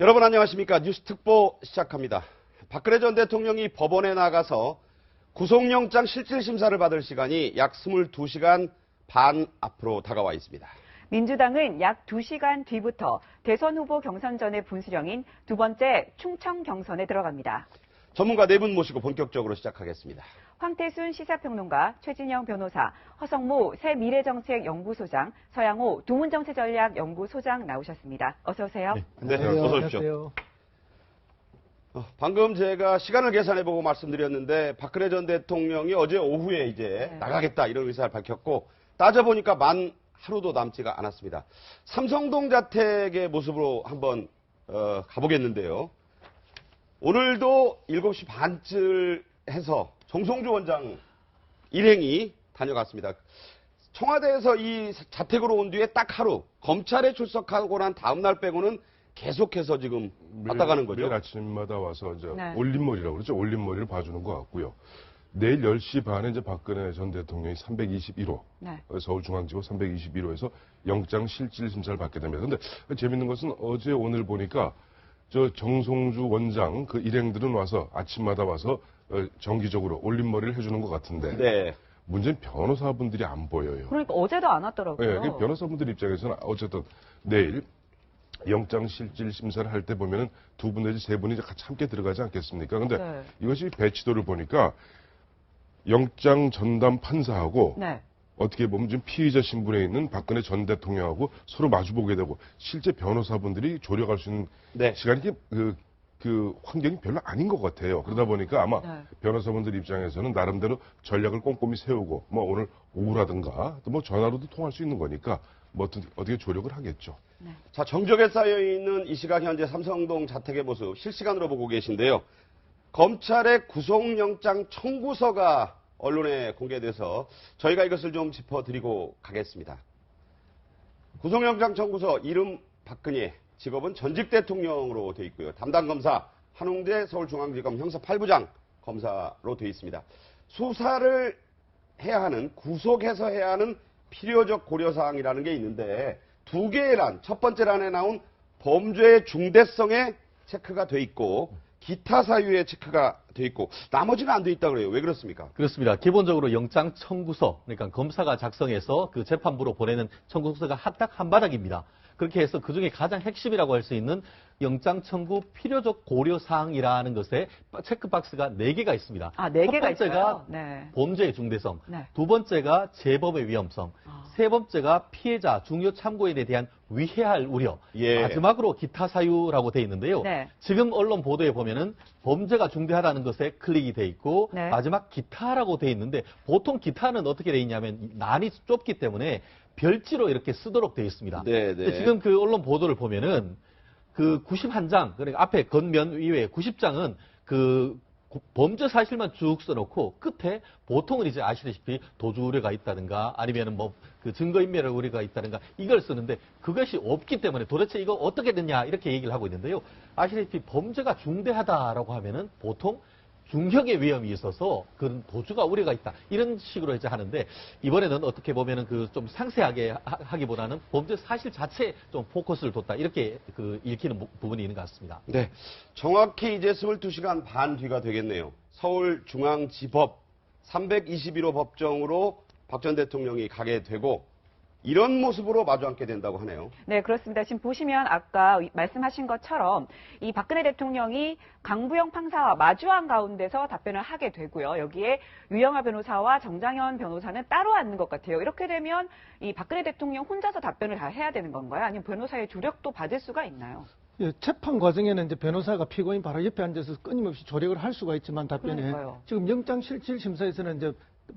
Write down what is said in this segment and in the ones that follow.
여러분 안녕하십니까 뉴스 특보 시작합니다. 박근혜 전 대통령이 법원에 나가서 구속영장 실질심사를 받을 시간이 약 22시간 반 앞으로 다가와 있습니다. 민주당은 약 2시간 뒤부터 대선 후보 경선 전의 분수령인 두 번째 충청 경선에 들어갑니다. 전문가 네 분 모시고 본격적으로 시작하겠습니다. 황태순 시사평론가, 최진영 변호사, 허성무 새미래정책연구소장, 서양호 두문정치전략연구소장 나오셨습니다. 어서 오세요. 네, 어서 오십시오. 어, 방금 제가 시간을 계산해보고 말씀드렸는데 박근혜 전 대통령이 어제 오후에 이제 네. 나가겠다 이런 의사를 밝혔고 따져보니까 만 하루도 남지가 않았습니다. 삼성동 자택의 모습으로 한번 어, 가보겠는데요. 오늘도 7시 반쯤 해서 정성주 원장 일행이 다녀갔습니다. 청와대에서 이 자택으로 온 뒤에 딱 하루 검찰에 출석하고 난 다음 날 빼고는 계속해서 지금 왔다 가는 거죠. 매일 아침마다 와서 이제 네. 올림머리라고 그러죠. 올림머리를 봐주는 것 같고요. 내일 10시 반에 이제 박근혜 전 대통령이 321호 네. 서울중앙지법 321호에서 영장 실질 심사를 받게 됩니다. 근데 재밌는 것은 어제 오늘 보니까 저 정송주 원장 그 일행들은 와서 아침마다 와서 어, 정기적으로 올림머리를 해주는 것 같은데 네. 문제는 변호사분들이 안 보여요. 그러니까 어제도 안 왔더라고요. 예, 그 변호사분들 입장에서는 어쨌든 내일 영장 실질 심사를 할 때 보면은 두 분 내지 세 분이 같이 함께 들어가지 않겠습니까? 근데 네. 이것이 배치도를 보니까 영장 전담 판사하고 네. 어떻게 보면 지금 피의자 신분에 있는 박근혜 전 대통령하고 서로 마주보게 되고 실제 변호사분들이 조력할 수 있는 네. 시간이 그, 그 환경이 별로 아닌 것 같아요. 그러다 보니까 아마 네. 변호사분들 입장에서는 나름대로 전략을 꼼꼼히 세우고 뭐 오늘 오후라든가 또 뭐 전화로도 통할 수 있는 거니까 뭐 어떻게, 어떻게 조력을 하겠죠. 자, 정적에 쌓여 있는 이 시각 현재 삼성동 자택의 모습 실시간으로 보고 계신데요. 검찰의 구속영장 청구서가 언론에 공개돼서 저희가 이것을 좀 짚어드리고 가겠습니다. 구속영장 청구서 이름 박근혜, 직업은 전직 대통령으로 되어 있고요. 담당 검사 한웅대 서울중앙지검 형사 8부장 검사로 되어 있습니다. 수사를 해야 하는 구속해서 해야 하는 필요적 고려사항이라는 게 있는데 두 개의 란, 첫 번째 란에 나온 범죄의 중대성에 체크가 돼 있고 기타 사유에 체크가 돼 있고 나머지는 안 돼 있다 그래요. 왜 그렇습니까? 그렇습니다. 기본적으로 영장 청구서, 그러니까 검사가 작성해서 그 재판부로 보내는 청구서가 딱한 바닥입니다. 그렇게 해서 그 중에 가장 핵심이라고 할 수 있는 영장 청구 필요적 고려 사항이라는 것에 체크박스가 네개가 있습니다. 아, 네첫 개가 번째가 있어요? 네. 범죄의 중대성, 네. 두 번째가 재범의 위험성, 아. 세 번째가 피해자 중요 참고인에 대한 위해할 우려, 예. 마지막으로 기타 사유라고 돼 있는데요. 네. 지금 언론 보도에 보면은 범죄가 중대하다는 것에 클릭이 돼 있고 네. 마지막 기타라고 돼 있는데 보통 기타는 어떻게 돼 있냐면 난이 좁기 때문에 별지로 이렇게 쓰도록 돼 있습니다. 네, 근데 네. 지금 그 언론 보도를 보면은 그 91장 그러니까 앞에 겉면 이외에 90장은 그 고- 범죄 사실만 쭉 써놓고 끝에 보통은 이제 아시다시피 도주 우려가 있다든가 아니면은 뭐 그 증거인멸 우려가 있다든가 이걸 쓰는데 그것이 없기 때문에 도대체 이거 어떻게 됐냐 이렇게 얘기를 하고 있는데요. 아시다시피 범죄가 중대하다라고 하면은 보통 중형의 위험이 있어서 그런 도주가 우려가 있다 이런 식으로 이제 하는데 이번에는 어떻게 보면은 그 좀 상세하게 하- 하기보다는 범죄 사실 자체에 좀 포커스를 뒀다 이렇게 그 읽히는 부- 부분이 있는 것 같습니다. 네. 정확히 이제 22시간 반 뒤가 되겠네요. 서울중앙지법 321호 법정으로 박 전 대통령이 가게 되고 이런 모습으로 마주 앉게 된다고 하네요. 네, 그렇습니다. 지금 보시면 아까 말씀하신 것처럼 이 박근혜 대통령이 강부영 판사와 마주한 가운데서 답변을 하게 되고요. 여기에 유영아 변호사와 정장현 변호사는 따로 앉는 것 같아요. 이렇게 되면 이 박근혜 대통령 혼자서 답변을 다 해야 되는 건가요? 아니면 변호사의 주력도 받을 수가 있나요? 예, 재판 과정에는 이제 변호사가 피고인 바로 옆에 앉아서 끊임없이 조력을 할 수가 있지만 답변에 그러니까요. 지금 영장 실질 심사에서는 이제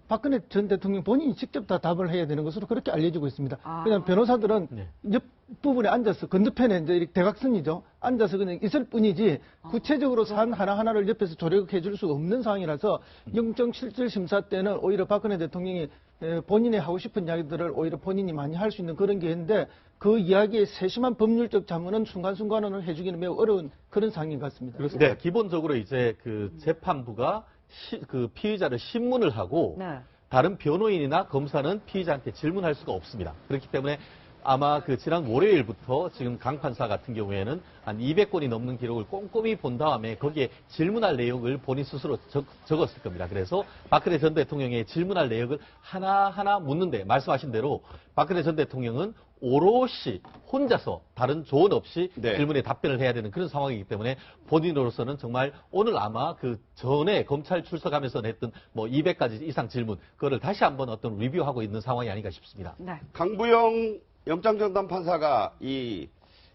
박근혜 전 대통령 본인이 직접 다 답을 해야 되는 것으로 그렇게 알려지고 있습니다. 아. 그냥 변호사들은 네. 옆 부분에 앉아서 건너편에 이제 이렇게 대각선이죠. 앉아서 그냥 있을 뿐이지 아. 구체적으로 사안 하나하나를 옆에서 조력해 줄 수가 없는 상황이라서 영장 실질 심사 때는 오히려 박근혜 대통령이 에, 본인이 하고 싶은 이야기들을 오히려 본인이 많이 할 수 있는 그런 게 있는데 그 이야기의 세심한 법률적 자문은 순간순간은 해주기는 매우 어려운 그런 상황인 것 같습니다. 그렇습니다. 네. 기본적으로 이제 그 재판부가 시- 그 피의자를 신문을 하고 네. 다른 변호인이나 검사는 피의자한테 질문할 수가 없습니다. 그렇기 때문에 아마 그 지난 월요일부터 지금 강 판사 같은 경우에는 한 200건이 넘는 기록을 꼼꼼히 본 다음에 거기에 질문할 내용을 본인 스스로 적, 적었을 겁니다. 그래서 박근혜 전 대통령의 질문할 내용을 하나하나 묻는데 말씀하신 대로 박근혜 전 대통령은 오롯이 혼자서 다른 조언 없이 네. 질문에 답변을 해야 되는 그런 상황이기 때문에 본인으로서는 정말 오늘 아마 그 전에 검찰 출석하면서 냈던 뭐 200가지 이상 질문 그거를 다시 한번 어떤 리뷰하고 있는 상황이 아닌가 싶습니다. 네. 강부영 영장전담 판사가 이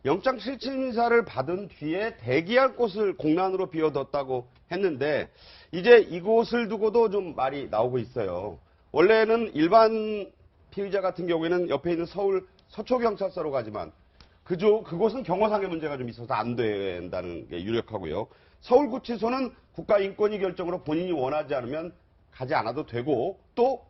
영장 실질심사를 받은 뒤에 대기할 곳을 공란으로 비워뒀다고 했는데 이제 이곳을 두고도 좀 말이 나오고 있어요. 원래는 일반 피의자 같은 경우에는 옆에 있는 서울 서초경찰서로 가지만 그죠 그곳은 경호상의 문제가 좀 있어서 안 된다는 게 유력하고요. 서울구치소는 국가인권위 결정으로 본인이 원하지 않으면 가지 않아도 되고 또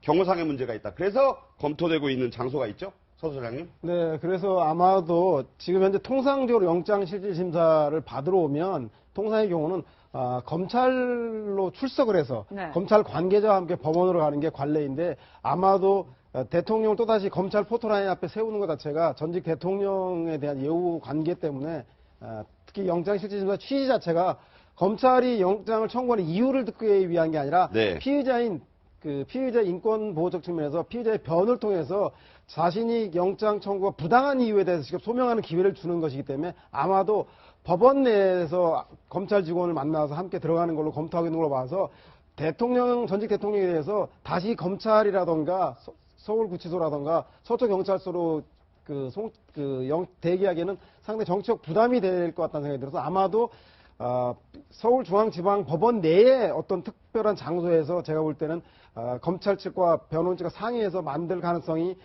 경호상의 문제가 있다. 그래서 검토되고 있는 장소가 있죠? 서 소장님? 네, 그래서 아마도 지금 현재 통상적으로 영장 실질 심사를 받으러 오면 통상의 경우는 아, 검찰로 출석을 해서 네. 검찰 관계자와 함께 법원으로 가는 게 관례인데 아마도 어, 대통령을 또다시 검찰 포토라인 앞에 세우는 것 자체가 전직 대통령에 대한 예우 관계 때문에 아, 특히 영장 실질 심사 취지 자체가 검찰이 영장을 청구하는 이유를 듣기 위한 게 아니라 네. 피의자인 그 피의자 인권 보호적 측면에서 피의자의 변을 통해서 자신이 영장 청구가 부당한 이유에 대해서 직접 소명하는 기회를 주는 것이기 때문에 아마도 법원 내에서 검찰 직원을 만나서 함께 들어가는 걸로 검토하고 있는 걸로 봐서 대통령 전직 대통령에 대해서 다시 검찰이라던가 서- 서울구치소라던가 서초경찰서로 그, 송, 그 영, 대기하기에는 상당히 정치적 부담이 될 것 같다는 생각이 들어서 아마도 어, 서울중앙지방법원 내에 어떤 특별한 장소에서 제가 볼 때는 어, 검찰 측과 변호인 측과 상의해서 만들 가능성이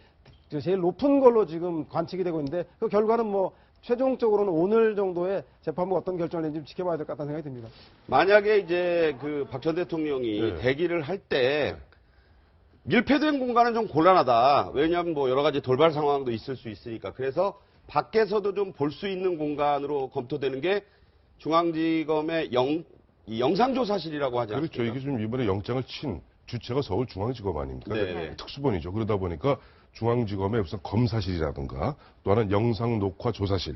제일 높은 걸로 지금 관측이 되고 있는데 그 결과는 뭐 최종적으로는 오늘 정도에 재판부가 어떤 결정을 내는지 좀 지켜봐야 될 것 같다는 생각이 듭니다. 만약에 이제 그 박 전 대통령이 네. 대기를 할때 밀폐된 공간은 좀 곤란하다. 왜냐하면 뭐 여러 가지 돌발 상황도 있을 수 있으니까. 그래서 밖에서도 좀 볼 수 있는 공간으로 검토되는 게 중앙지검의 영, 이 영상조사실이라고 하지 않습니까? 그렇죠. 이게 지금 이번에 영장을 친 주체가 서울중앙지검 아닙니까? 네. 그러니까 특수본이죠. 그러다 보니까 중앙지검의 우선 검사실이라든가 또 하나는 영상녹화조사실,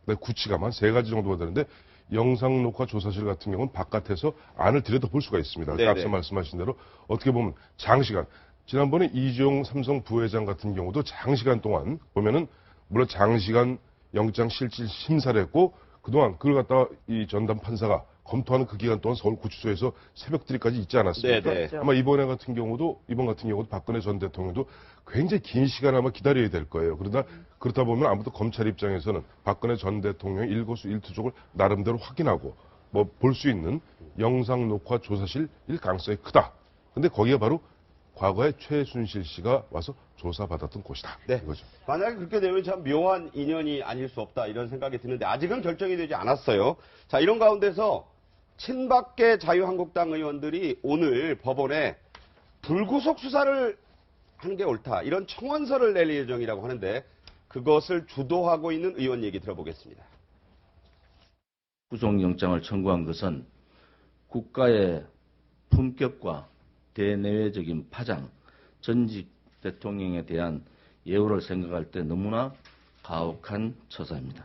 그다음에 구치가만 세 가지 정도가 되는데 영상 녹화 조사실 같은 경우는 바깥에서 안을 들여다볼 수가 있습니다. 네, 앞서 네. 말씀하신 대로 어떻게 보면 장시간 지난번에 이재용 삼성 부회장 같은 경우도 장시간 동안 보면은 물론 장시간 영장 실질 심사를 했고 그동안 그걸 갖다가 이 전담 판사가 검토하는 그 기간 동안 서울 구치소에서 새벽들이까지 있지 않았습니까? 네, 네. 아마 이번에 같은 경우도 이번 같은 경우도 박근혜 전 대통령도 굉장히 긴 시간 아마 기다려야 될 거예요. 그러다 그렇다 보면 아무도 검찰 입장에서는 박근혜 전 대통령의 일거수 일투족을 나름대로 확인하고 뭐 볼 수 있는 영상 녹화 조사실 일 가능성이 크다. 근데 거기가 바로 과거에 최순실 씨가 와서 조사받았던 곳이다. 네. 이거죠. 만약에 그렇게 되면 참 묘한 인연이 아닐 수 없다 이런 생각이 드는데 아직은 결정이 되지 않았어요. 자 이런 가운데서 친박계 자유한국당 의원들이 오늘 법원에 불구속 수사를 하는 게 옳다 이런 청원서를 낼 예정이라고 하는데 그것을 주도하고 있는 의원 얘기 들어보겠습니다. 구속영장을 청구한 것은 국가의 품격과 대내외적인 파장, 전직 대통령에 대한 예우를 생각할 때 너무나 가혹한 처사입니다.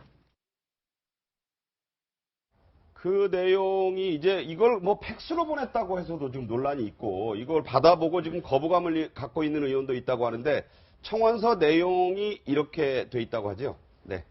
그 내용이 이제 이걸 뭐 팩스로 보냈다고 해서도 지금 논란이 있고 이걸 받아보고 지금 거부감을 갖고 있는 의원도 있다고 하는데 청원서 내용이 이렇게 돼 있다고 하죠. 네.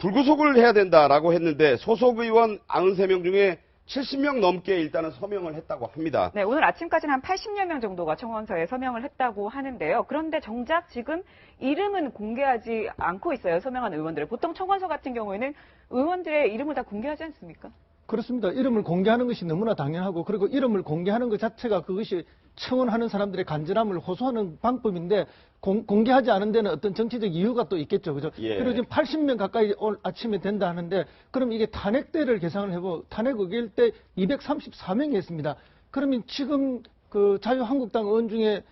불구속을 해야 된다라고 했는데 소속 의원 93명 중에 70명 넘게 일단은 서명을 했다고 합니다. 네, 오늘 아침까지는 한 80여 명 정도가 청원서에 서명을 했다고 하는데요. 그런데 정작 지금 이름은 공개하지 않고 있어요. 서명한 의원들. 보통 청원서 같은 경우에는 의원들의 이름을 다 공개하지 않습니까? 그렇습니다. 이름을 공개하는 것이 너무나 당연하고 그리고 이름을 공개하는 것 자체가 그것이 청원하는 사람들의 간절함을 호소하는 방법인데 공, 개하지 않은 데는 어떤 정치적 이유가 또 있겠죠. 그죠? 예. 그리고 지금 80명 가까이 오늘 아침에 된다 하는데 그럼 이게 탄핵대를 계산을 해보 탄핵 의결 때 234명이 했습니다. 그러면 지금 그 자유한국당 의원 중에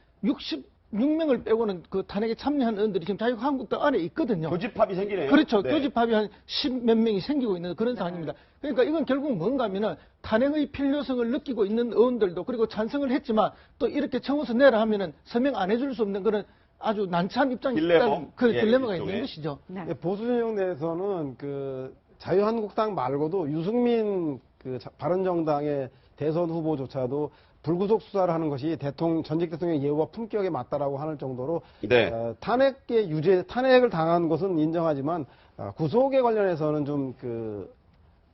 66명을 빼고는 그 탄핵에 참여한 의원들이 지금 자유한국당 안에 있거든요. 교집합이 생기네요. 그렇죠. 네. 교집합이 한 10몇 명이 생기고 있는 그런 상황입니다. 그러니까 이건 결국 뭔가 하면은 탄핵의 필요성을 느끼고 있는 의원들도 그리고 찬성을 했지만 또 이렇게 청원서 내라 하면은 서명 안 해줄 수 없는 그런 아주 난처한 입장이 딜레마? 있다는 그 예, 딜레마가 일종의. 있는 것이죠. 네. 예, 보수 진영 내에서는 그 자유한국당 말고도 유승민 그 자- 바른정당의 대선 후보조차도 불구속 수사를 하는 것이 대통령 전직 대통령의 예우와 품격에 맞다라고 하는 정도로 네. 어, 탄핵의 유죄 탄핵을 당한 것은 인정하지만 아, 구속에 관련해서는 좀 그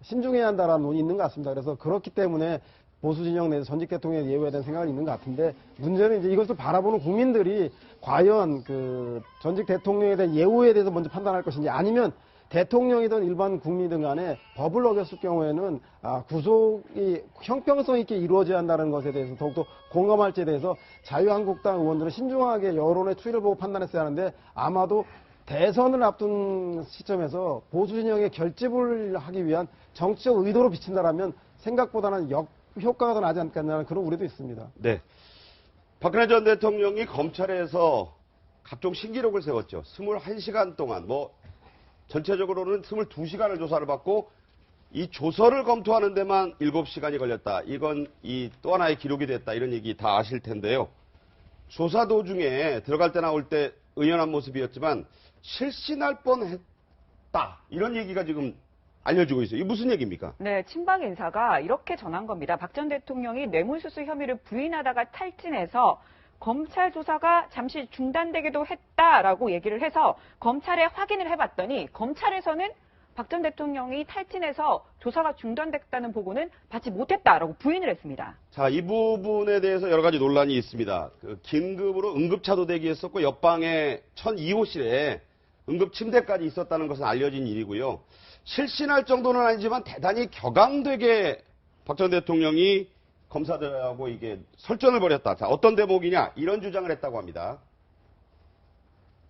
신중해야 한다라는 논이 있는 것 같습니다. 그래서 그렇기 때문에 보수 진영 내에서 전직 대통령의 예우에 대한 생각이 있는 것 같은데 문제는 이제 이것을 바라보는 국민들이 과연 그 전직 대통령에 대한 예우에 대해서 먼저 판단할 것인지 아니면 대통령이든 일반 국민이든 간에 법을 어겼을 경우에는 아, 구속이 형평성 있게 이루어져야 한다는 것에 대해서 더욱더 공감할지에 대해서 자유한국당 의원들은 신중하게 여론의 추이를 보고 판단했어야 하는데 아마도 대선을 앞둔 시점에서 보수 진영의 결집을 하기 위한 정치적 의도로 비친다라면 생각보다는 역 효과가 더 나지 않겠냐는 그런 우려도 있습니다. 네. 박근혜 전 대통령이 검찰에서 각종 신기록을 세웠죠. 21시간 동안 뭐 전체적으로는 22시간을 조사를 받고 이 조서를 검토하는 데만 7시간이 걸렸다. 이건 이 또 하나의 기록이 됐다. 이런 얘기 다 아실 텐데요. 조사 도중에 들어갈 때 나올 때 의연한 모습이었지만 실신할 뻔했다. 이런 얘기가 지금 알려지고 있어요. 이게 무슨 얘기입니까? 네, 친박 인사가 이렇게 전한 겁니다. 박 전 대통령이 뇌물수수 혐의를 부인하다가 탈진해서 검찰 조사가 잠시 중단되기도 했다라고 얘기를 해서 검찰에 확인을 해봤더니 검찰에서는 박 전 대통령이 탈진해서 조사가 중단됐다는 보고는 받지 못했다라고 부인을 했습니다. 자, 이 부분에 대해서 여러 가지 논란이 있습니다. 그 긴급으로 응급차도 대기했었고 옆방에 1002호실에 응급 침대까지 있었다는 것은 알려진 일이고요. 실신할 정도는 아니지만 대단히 격앙되게 박 전 대통령이 검사들하고 이게 설전을 벌였다. 자, 어떤 대목이냐? 이런 주장을 했다고 합니다.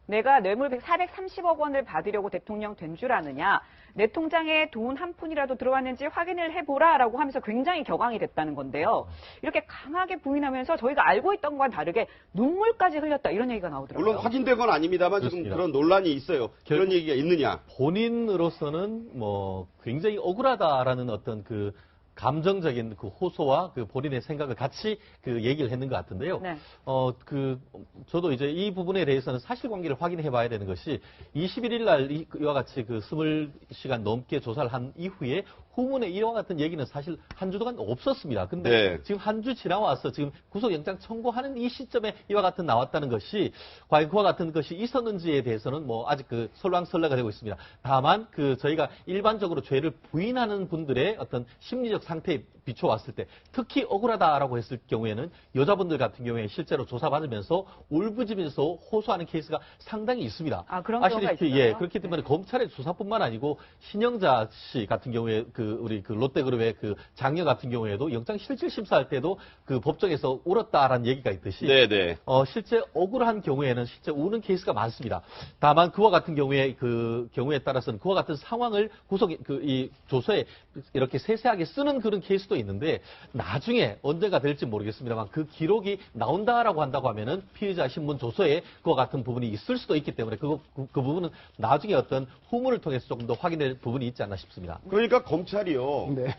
내가 뇌물 430억 원을 받으려고 대통령 된 줄 아느냐. 내 통장에 돈 한 푼이라도 들어왔는지 확인을 해보라라고 하면서 굉장히 격앙이 됐다는 건데요. 이렇게 강하게 부인하면서 저희가 알고 있던 것과 다르게 눈물까지 흘렸다 이런 얘기가 나오더라고요. 물론 확인된 건 아닙니다만 지금 그렇습니다. 그런 논란이 있어요. 그런 얘기가 있느냐? 본인으로서는 뭐 굉장히 억울하다라는 어떤 그 감정적인 그 호소와 그 본인의 생각을 같이 그 얘기를 했는 것 같은데요. 네. 어, 그, 저도 이제 이 부분에 대해서는 사실관계를 확인해 봐야 되는 것이 21일 날 이- 이와 같이 그 20시간 넘게 조사를 한 이후에 후문에 이와 같은 얘기는 사실 한 주 동안 없었습니다. 근데 네. 지금 한 주 지나와서 지금 구속영장 청구하는 이 시점에 이와 같은 나왔다는 것이 과연 그와 같은 것이 있었는지에 대해서는 뭐 아직 그 설왕설래가 되고 있습니다. 다만 그 저희가 일반적으로 죄를 부인하는 분들의 어떤 심리적 상태에 비춰왔을 때 특히 억울하다라고 했을 경우에는 여자분들 같은 경우에 실제로 조사받으면서 울부짖으면서 호소하는 케이스가 상당히 있습니다. 아, 그런 아시다시피? 예, 그렇기 때문에 검찰의 조사뿐만 아니고 신영자 씨 같은 경우에 그 우리 그 롯데그룹의 그 장녀 같은 경우에도 영장 실질 심사할 때도 그 법정에서 울었다라는 얘기가 있듯이 네네. 어, 실제 억울한 경우에는 실제 우는 케이스가 많습니다. 다만 그와 같은 경우에 그 경우에 따라서는 그와 같은 상황을 구속 그 이 조서에 이렇게 세세하게 쓰는 그런 케이스도 있는데 나중에 언제가 될지 모르겠습니다만 그 기록이 나온다라고 한다고 하면은 피의자 신문 조서에 그와 같은 부분이 있을 수도 있기 때문에 그, 그, 그 부분은 나중에 어떤 후문을 통해서 조금 더 확인될 부분이 있지 않나 싶습니다. 그러니까 검찰이요. 네.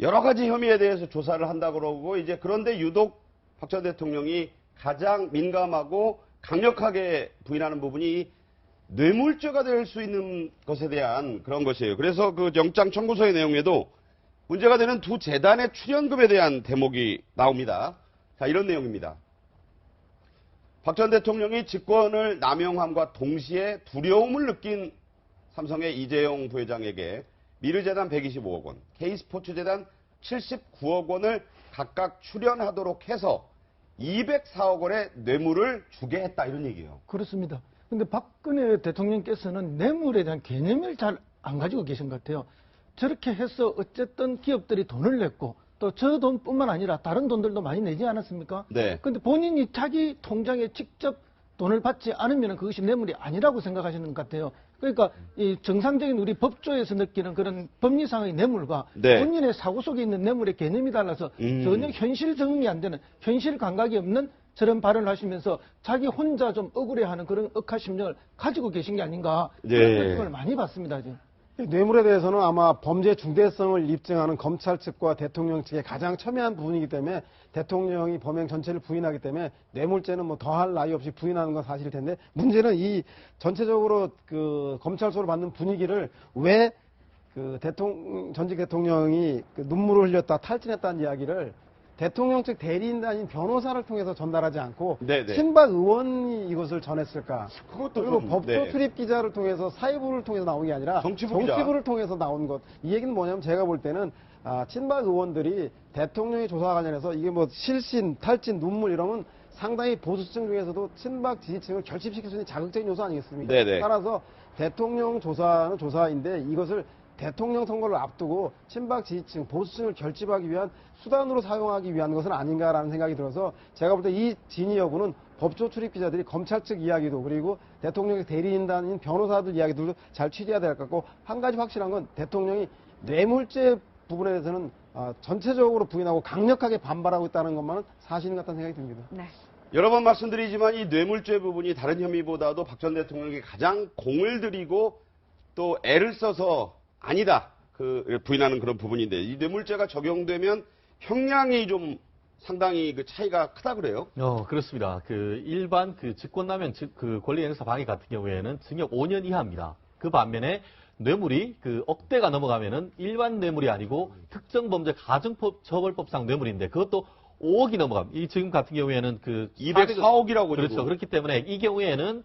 여러 가지 혐의에 대해서 조사를 한다 그러고 이제 그런데 유독 박 전 대통령이 가장 민감하고 강력하게 부인하는 부분이 뇌물죄가 될 수 있는 것에 대한 그런 것이에요. 그래서 그 영장 청구서의 내용에도 문제가 되는 두 재단의 출연금에 대한 대목이 나옵니다. 자, 이런 내용입니다. 박 전 대통령이 직권을 남용함과 동시에 두려움을 느낀 삼성의 이재용 부회장에게 미르재단 125억 원, K스포츠재단 79억 원을 각각 출연하도록 해서 204억 원의 뇌물을 주게 했다 이런 얘기예요. 그렇습니다. 근데 박근혜 대통령께서는 뇌물에 대한 개념을 잘 안 가지고 계신 것 같아요. 저렇게 해서 어쨌든 기업들이 돈을 냈고 또 저 돈뿐만 아니라 다른 돈들도 많이 내지 않았습니까? 네. 근데 본인이 자기 통장에 직접 돈을 받지 않으면 그것이 뇌물이 아니라고 생각하시는 것 같아요. 그러니까 이 정상적인 우리 법조에서 느끼는 그런 법리상의 뇌물과 네. 본인의 사고 속에 있는 뇌물의 개념이 달라서 음. 전혀 현실 적응이 안 되는 현실 감각이 없는 저런 발언을 하시면서 자기 혼자 좀 억울해하는 그런 억하심령을 가지고 계신 게 아닌가 네. 그런 느낌을 많이 받습니다. 지금. 뇌물에 대해서는 아마 범죄 중대성을 입증하는 검찰 측과 대통령 측의 가장 첨예한 부분이기 때문에 대통령이 범행 전체를 부인하기 때문에 뇌물죄는 뭐 더할 나위 없이 부인하는 건 사실일 텐데 문제는 이 전체적으로 그 검찰소를 받는 분위기를 왜 그 대통령 전직 대통령이 그 눈물을 흘렸다 탈진했다는 이야기를 대통령 측 대리인단인 변호사를 통해서 전달하지 않고 네네. 친박 의원이 이것을 전했을까? 그것도 그리고 좀, 법조 네. 출입 기자를 통해서 사회부를 통해서 나온 게 아니라 정치부. 를 통해서 나온 것. 이 얘기는 뭐냐면 제가 볼 때는 아, 친박 의원들이 대통령의 조사와 관련해서 이게 뭐 실신, 탈진, 눈물 이러면 상당히 보수층 중에서도 친박 지지층을 결집시킬 수 있는 자극적인 요소 아니겠습니까? 네네. 따라서 대통령 조사는 조사인데 이것을 대통령 선거를 앞두고 친박 지지층, 보수층을 결집하기 위한 수단으로 사용하기 위한 것은 아닌가라는 생각이 들어서 제가 볼 때 이 진위 여부는 법조 출입 기자들이 검찰 측 이야기도 그리고 대통령의 대리인단인 변호사들 이야기들도 잘 취재해야 될 것 같고 한 가지 확실한 건 대통령이 뇌물죄 부분에 대해서는 아, 전체적으로 부인하고 강력하게 반발하고 있다는 것만은 사실인 것 같다는 생각이 듭니다. 네. 여러 번 말씀드리지만 이 뇌물죄 부분이 다른 혐의보다도 박 전 대통령이 가장 공을 들이고 또 애를 써서 아니다 그 부인하는 그런 부분인데 이 뇌물죄가 적용되면 형량이 좀 상당히 그 차이가 크다 그래요. 어, 그렇습니다. 그 일반 그 직권남용 즉 그 권리행사 방해 같은 경우에는 징역 5년 이하입니다. 그 반면에 뇌물이 그 억대가 넘어가면은 일반 뇌물이 아니고 특정 범죄 가중처벌법상 뇌물인데 그것도 5억이 넘어갑니다. 이 지금 같은 경우에는 그 204억이라고 그렇죠. 그렇기 때문에 이 경우에는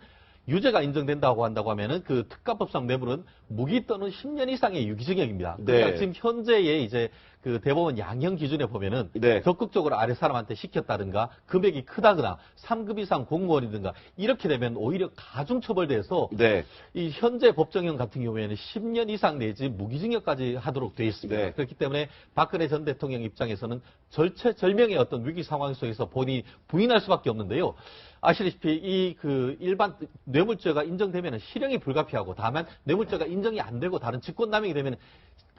유죄가 인정된다고 한다고 하면은 그 특가법상 뇌물은 무기 또는 10년 이상의 유기징역입니다. 그러니까 네. 지금 현재의 이제 그 대법원 양형 기준에 보면은 네. 적극적으로 아래 사람한테 시켰다든가 금액이 크다거나 3급 이상 공무원이든가 이렇게 되면 오히려 가중처벌돼서 네. 이 현재 법정형 같은 경우에는 10년 이상 내지 무기징역까지 하도록 되어 있습니다. 네. 그렇기 때문에 박근혜 전 대통령 입장에서는 절체절명의 어떤 위기 상황 속에서 본인이 부인할 수밖에 없는데요. 아시다시피 이 그 일반 뇌물죄가 인정되면 실형이 불가피하고 다만 뇌물죄가 인정이 안 되고 다른 직권남용이 되면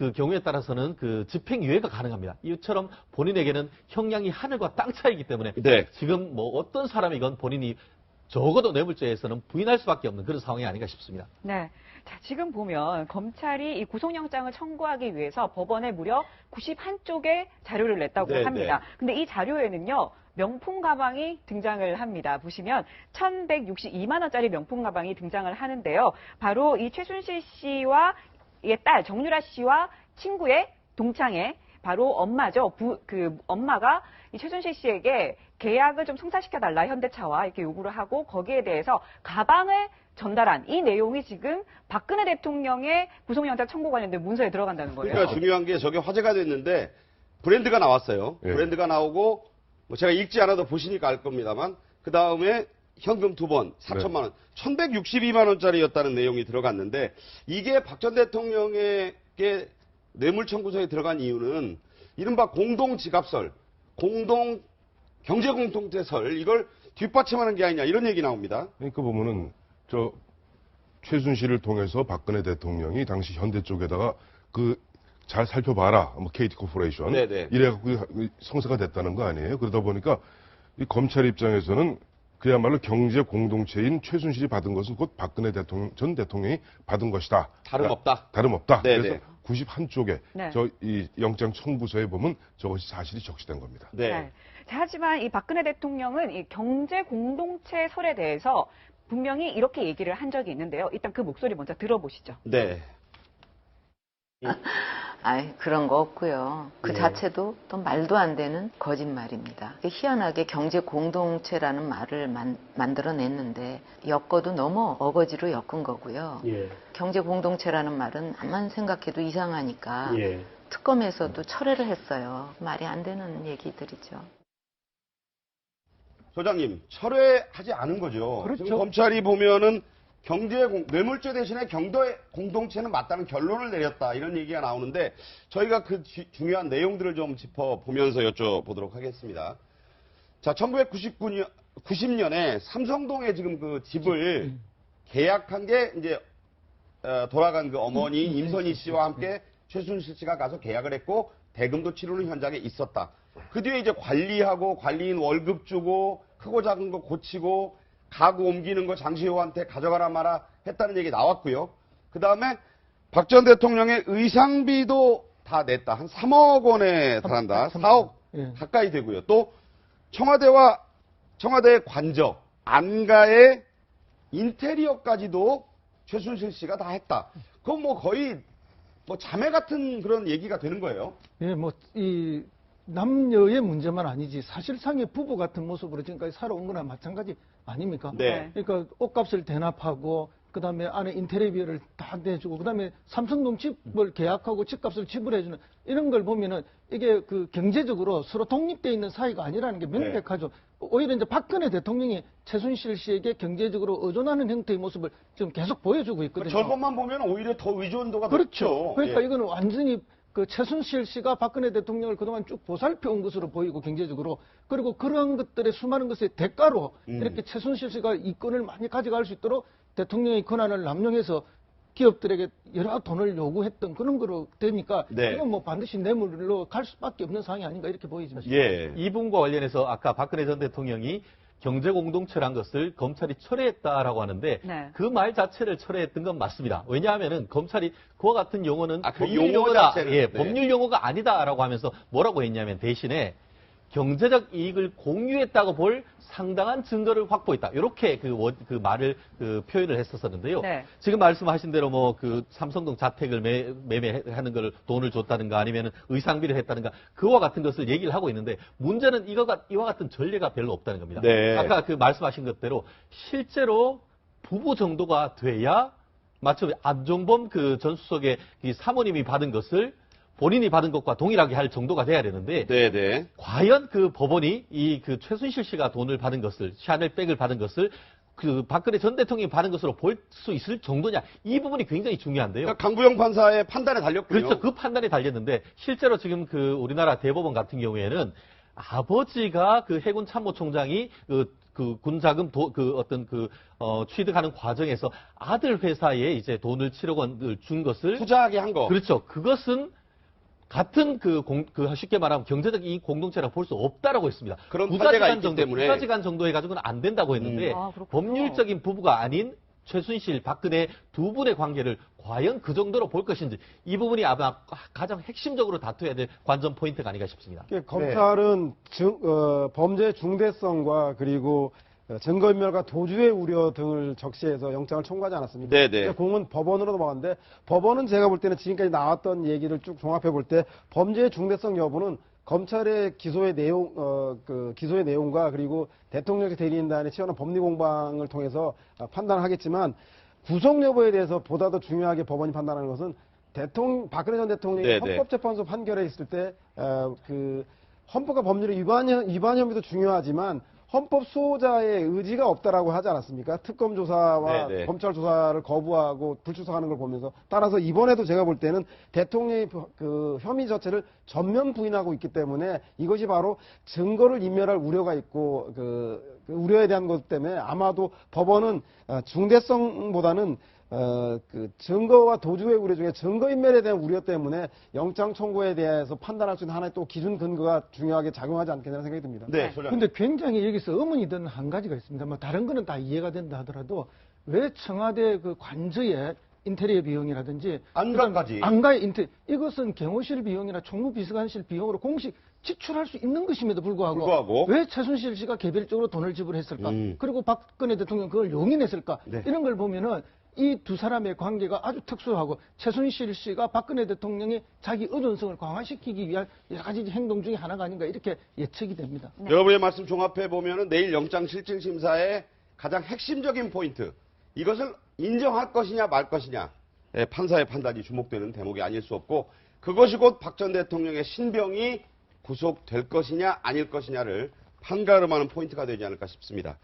그 경우에 따라서는 그 집행유예가 가능합니다. 이처럼 본인에게는 형량이 하늘과 땅 차이기 때문에 네. 지금 뭐 어떤 사람이건 본인이 적어도 뇌물죄에서는 부인할 수밖에 없는 그런 상황이 아닌가 싶습니다. 네. 자, 지금 보면 검찰이 이 구속영장을 청구하기 위해서 법원에 무려 91쪽의 자료를 냈다고 네, 합니다. 근데 이 자료에는요, 명품 가방이 등장을 합니다. 보시면 1,162만 원짜리 명품 가방이 등장을 하는데요. 바로 이 최순실 씨와 이의 딸 정유라 씨와 친구의 동창의 바로 엄마죠. 부, 그 엄마가 이 최순실 씨에게 계약을 좀 성사시켜 달라 현대차와 이렇게 요구를 하고 거기에 대해서 가방을 전달한 이 내용이 지금 박근혜 대통령의 구속영장 청구 관련된 문서에 들어간다는 거예요. 그러니까 중요한 게 저게 화제가 됐는데 브랜드가 나왔어요. 예. 브랜드가 나오고 뭐 제가 읽지 않아도 보시니까 알 겁니다만 그 다음에 현금 두 번 4천만 원, 1,162만 원짜리였다는 내용이 들어갔는데 이게 박 전 대통령에게 뇌물 청구서에 들어간 이유는 이른바 공동 지갑설, 공동 경제 공동체설 이걸 뒷받침하는 게 아니냐 이런 얘기 나옵니다. 그러니까 보면은 저 최순실을 통해서 박근혜 대통령이 당시 현대 쪽에다가 그 잘 살펴봐라 뭐 KT 코퍼레이션 네네. 이래갖고 성사가 됐다는 거 아니에요? 그러다 보니까 이 검찰 입장에서는 그야말로 경제 공동체인 최순실이 받은 것은 곧 박근혜 대통령 전 대통령이 받은 것이다. 다름없다. 다름없다. 네네. 그래서 91쪽에 네. 저이 영장 청구서에 보면 저것이 사실이 적시된 겁니다. 네. 네. 자, 하지만 이 박근혜 대통령은 이 경제 공동체 설에 대해서 분명히 이렇게 얘기를 한 적이 있는데요. 일단 그 목소리 먼저 들어보시죠. 네. 아이, 그런 거 없고요. 그 네. 자체도 또 말도 안 되는 거짓말입니다. 희한하게 경제 공동체라는 말을 만, 만들어냈는데 엮어도 너무 어거지로 엮은 거고요. 예, 경제 공동체라는 말은 암만 생각해도 이상하니까 예. 특검에서도 철회를 했어요. 말이 안 되는 얘기들이죠. 소장님, 철회하지 않은 거죠. 그렇죠. 지금 검찰이 보면은 경제 공, 뇌물죄 대신에 경제 공동체는 맞다는 결론을 내렸다 이런 얘기가 나오는데 저희가 그 지- 중요한 내용들을 좀 짚어보면서 여쭤보도록 하겠습니다. 자, 1999년 90년에 삼성동에 지금 그 집을 계약한 게 이제 어, 돌아간 그 어머니 임선희 씨와 함께 최순실 씨가 가서 계약을 했고 대금도 치르는 현장에 있었다. 그 뒤에 이제 관리하고 관리인 월급 주고 크고 작은 거 고치고 가구 옮기는 거 장시호한테 가져가라 마라 했다는 얘기 나왔고요. 그 다음에 박 전 대통령의 의상비도 다 냈다. 한 3억 원에 달한다. 삼- 4억 예. 가까이 되고요. 또 청와대와 청와대 관저, 안가의 인테리어까지도 최순실 씨가 다 했다. 그건 뭐 거의 뭐 자매 같은 그런 얘기가 되는 거예요. 예, 뭐, 이, 남녀의 문제만 아니지, 사실상의 부부 같은 모습으로 지금까지 살아온 거나 마찬가지 아닙니까? 네. 그러니까 옷값을 대납하고, 그 다음에 안에 인테리어를 다 내주고, 그 다음에 삼성동 집을 계약하고 집값을 지불해주는 이런 걸 보면은 이게 그 경제적으로 서로 독립되어 있는 사이가 아니라는 게 명백하죠. 오히려 이제 박근혜 대통령이 최순실 씨에게 경제적으로 의존하는 형태의 모습을 지금 계속 보여주고 있거든요. 저것만 보면 오히려 더 의존도가 그렇죠. 높죠. 그러니까 예. 이거는 완전히 그 최순실 씨가 박근혜 대통령을 그동안 쭉 보살펴 온 것으로 보이고 경제적으로 그리고 그런 것들의 수많은 것의 대가로 음. 이렇게 최순실 씨가 이권을 많이 가져갈 수 있도록 대통령의 권한을 남용해서 기업들에게 여러 돈을 요구했던 그런 거로 되니까 네. 이건 뭐 반드시 뇌물로 갈 수밖에 없는 상황이 아닌가 이렇게 보이집니다. 예. 이 부분과 관련해서 아까 박근혜 전 대통령이 경제 공동체란 것을 검찰이 철회했다라고 하는데 네. 그 말 자체를 철회했던 건 맞습니다. 왜냐하면은 검찰이 그와 같은 용어는 아, 그 법률 용어 용어다. 자체를, 예, 네. 법률 용어가 아니다라고 하면서 뭐라고 했냐면 대신에 경제적 이익을 공유했다고 볼 상당한 증거를 확보했다. 이렇게 그, 원- 그 말을 그 표현을 했었었는데요. 네. 지금 말씀하신 대로 뭐 그 삼성동 자택을 매, 매매하는 걸 돈을 줬다든가 아니면 의상비를 했다든가 그와 같은 것을 얘기를 하고 있는데 문제는 이거가 이와 같은 전례가 별로 없다는 겁니다. 네. 아까 그 말씀하신 것대로 실제로 부부 정도가 돼야 마치 안종범 그 전 수석의 이 사모님이 받은 것을 본인이 받은 것과 동일하게 할 정도가 돼야 되는데 네네. 과연 그 법원이 이 그 최순실 씨가 돈을 받은 것을 샤넬백을 받은 것을 그 박근혜 전 대통령이 받은 것으로 볼 수 있을 정도냐 이 부분이 굉장히 중요한데요. 그러니까 강부영 판사의 판단에 달렸군요. 그렇죠. 그 판단이 달렸는데 실제로 지금 그 우리나라 대법원 같은 경우에는 아버지가 그 해군 참모총장이 그, 그 군자금 도, 그 어떤 그 어, 취득하는 과정에서 아들 회사에 이제 돈을 7억 원을 준 것을 투자하게 한 거. 그렇죠. 그것은 같은 그, 공, 그 쉽게 말하면 경제적 이익 공동체라고 볼 수 없다라고 했습니다. 그런 있기 정도, 가지간 정도 해가지고는 안 된다고 했는데 음. 아. 법률적인 부부가 아닌 최순실, 박근혜 두 분의 관계를 과연 그 정도로 볼 것인지 이 부분이 아마 가장 핵심적으로 다투어야 될 관전 포인트가 아닌가 싶습니다. 이게 검찰은 증- 어, 범죄의 중대성과 그리고 어, 증거인멸과 도주의 우려 등을 적시해서 영장을 청구하지 않았습니다. 네네. 공은 법원으로 넘어갔는데 법원은 제가 볼 때는 지금까지 나왔던 얘기를 쭉 종합해 볼 때 범죄의 중대성 여부는 검찰의 기소의 내용, 어, 그 기소의 내용과 그리고 대통령의 대리인단의 치열한 법리 공방을 통해서 어, 판단을 하겠지만 구속 여부에 대해서 보다 더 중요하게 법원이 판단하는 것은 대통령 박근혜 전 대통령이 네네. 헌법재판소 판결에 있을 때 어, 그 헌법과 법률의 위반, 위반 혐의도 중요하지만 헌법 수호자의 의지가 없다라고 하지 않았습니까? 특검 조사와 네네. 검찰 조사를 거부하고 불출석하는 걸 보면서 따라서 이번에도 제가 볼 때는 대통령의 그- 그 혐의 자체를 전면 부인하고 있기 때문에 이것이 바로 증거를 인멸할 우려가 있고 그, 그 우려에 대한 것 때문에 아마도 법원은 어, 중대성보다는 어, 그 증거와 도주의 우려 중에 증거인멸에 대한 우려 때문에 영장 청구에 대해서 판단할 수 있는 하나의 또 기준 근거가 중요하게 작용하지 않겠냐는 생각이 듭니다. 네. 근데 굉장히 여기서 의문이 드는 한 가지가 있습니다. 뭐 다른 거는 다 이해가 된다 하더라도 왜 청와대 그 관저의 인테리어 비용이라든지 안가까지. 그다음에 안가의 인테 이것은 경호실 비용이나 총무비서관실 비용으로 공식 지출할 수 있는 것임에도 불구하고, 불구하고. 왜 최순실 씨가 개별적으로 돈을 지불했을까? 음. 그리고 박근혜 대통령 그걸 용인했을까? 네. 이런 걸 보면은 이 두 사람의 관계가 아주 특수하고 최순실 씨가 박근혜 대통령이 자기 의존성을 강화시키기 위한 여러 가지 행동 중에 하나가 아닌가 이렇게 예측이 됩니다. 네. 여러분의 말씀 종합해 보면은 내일 영장 실질 심사의 가장 핵심적인 포인트 이것을 인정할 것이냐 말 것이냐 예, 판사의 판단이 주목되는 대목이 아닐 수 없고 그것이 곧 박 전 대통령의 신병이 구속될 것이냐 아닐 것이냐를 판가름하는 포인트가 되지 않을까 싶습니다.